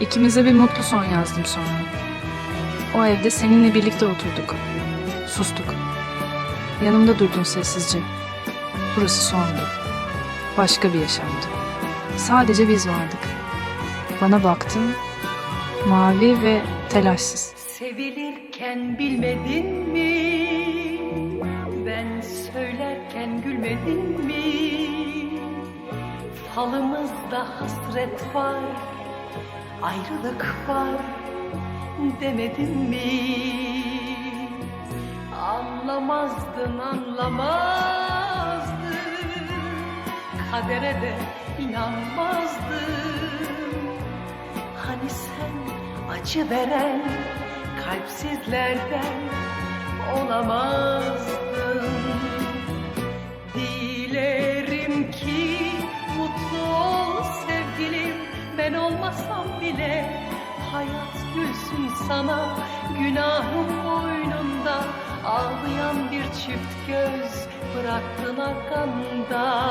İkimize bir mutlu son yazdım sonra. O evde seninle birlikte oturduk. Sustuk. Yanımda durdun sessizce. Burası sondu. Başka bir yaşamdı. Sadece biz vardık. Bana baktın. Mavi ve telaşsız. Sevilirken bilmedin mi? Ben söylerken gülmedin mi? Falımızda hasret var, ayrılık var demedin mi? Anlamazdın anlamazdın. Kadere de inanmazdın. Hani sen acı veren kalpsizlerden olamazdın Ben olmasam bile hayat gülsün sana. Günahım boynunda ağlayan bir çift göz Bıraktın arkamda